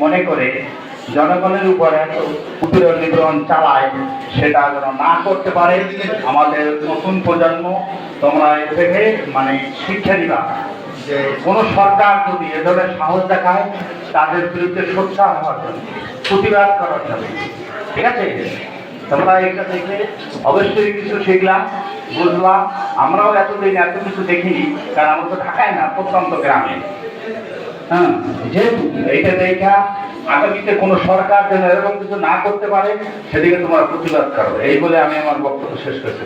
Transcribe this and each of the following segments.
মনে করে জনগণের উপরে উৎপীড়ন নিপীড়ন চালায়, সেটা যেন না করতে পারে, আমাদের নতুন প্রজন্ম তোমরা এ থেকে মানে শিক্ষা দিবা যে কোনো সরকার যদি এ ধরনের সাহস দেখায়, তাদের বিরুদ্ধে সোচ্চার হওয়ার জন্য, প্রতিবাদ করার জন্য। ঠিক আছে? তোমরা এটা দেখে অবশ্যই কিছু শিখলাম বুঝলাম আমরাও এতদিন এত কিছু দেখিনি, কারণ আমরা তো ঢাকায় না, প্রত্যন্ত গ্রামে। হ্যাঁ যেহেতু এইটা দেখা, আগামীতে কোনো সরকার যেন এরকম কিছু না করতে পারে, সেদিকে প্রতিবাদ এই বলে আমি আমার বক্তব্য শেষ করছি।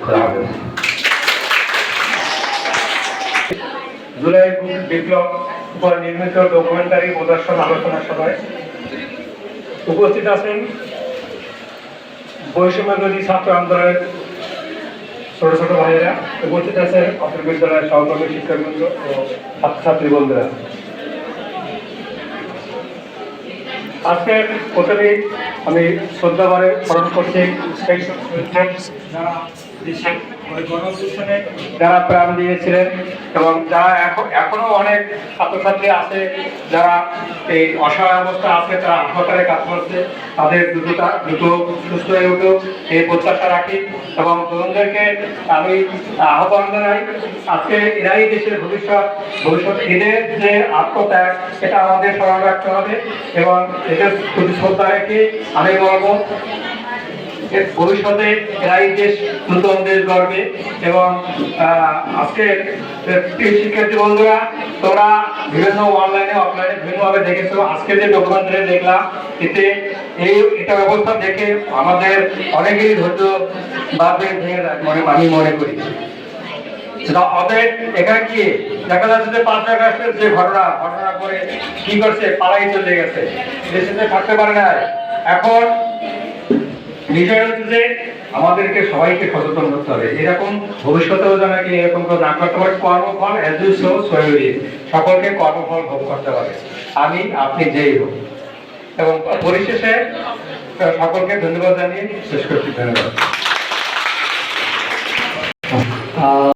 জুলাই বিপ্লব উপর নির্মিত ডকুমেন্টারি প্রদর্শন আলোচনা সভায় উপস্থিত আছেন বৈষম্য বিরোধী ছাত্র আন্দোলনের ছোট ছোট ভাইয়েরা। উপস্থিত আছেন অত্র বিদ্যালয়ের সহকর্মী শিক্ষকবৃন্দ ও ছাত্রছাত্রী বন্ধুরা। আজকে প্রথমেই আমি শ্রদ্ধাবারে স্মরণ করছি সেই যারা যারা প্রাণ দিয়েছিলেন এবং যারা এখন, এখনও অনেক ছাত্রছাত্রী আছে, যারা এই অসহায় অবস্থা আছে, তারা হাসপাতালে কাজ করছে, তাদের দ্রুততা দ্রুত সুস্থ হয়ে উঠুক, এই প্রত্যাশা রাখি এবং তরুণদেরকে আমি আহ্বান জানাই, আজকে এরাই দেশের ভবিষ্যৎ ভবিষ্যৎ এদের যে আত্মত্যাগ সেটা আমাদের স্মরণ রাখতে হবে এবং এদের প্রতি শ্রদ্ধা রেখে আমি বলব ভবিষ্যতে এরাই দেশ, নতুন দেশ গড়বে এবং আজকে শিক্ষার্থী বন্ধুরা, তোমরা বিভিন্ন অনলাইনে অফলাইনে বিভিন্নভাবে দেখেছ। আজকে যে ডকুমেন্টারি দেখলাম, এতে এই, এটা ব্যবস্থা দেখে আমাদের অনেকেরই ধৈর্য বাদে ভেঙে মনে, আমি মনে করি। এখন বিষয় হচ্ছে যে আমাদেরকে সবাইকে সচেতন করতে হবে। এরকম ভবিষ্যতেও যেন কি এরকম কেউ না করতে পারে কর্মফল এজ ইউ সো সকলকে কর্মফল ভোগ করতে হবে। আমি, আপনি যেই হোক। এবং পরিশেষে, সকলকে ধন্যবাদ জানিয়ে শেষ করছি। ধন্যবাদ।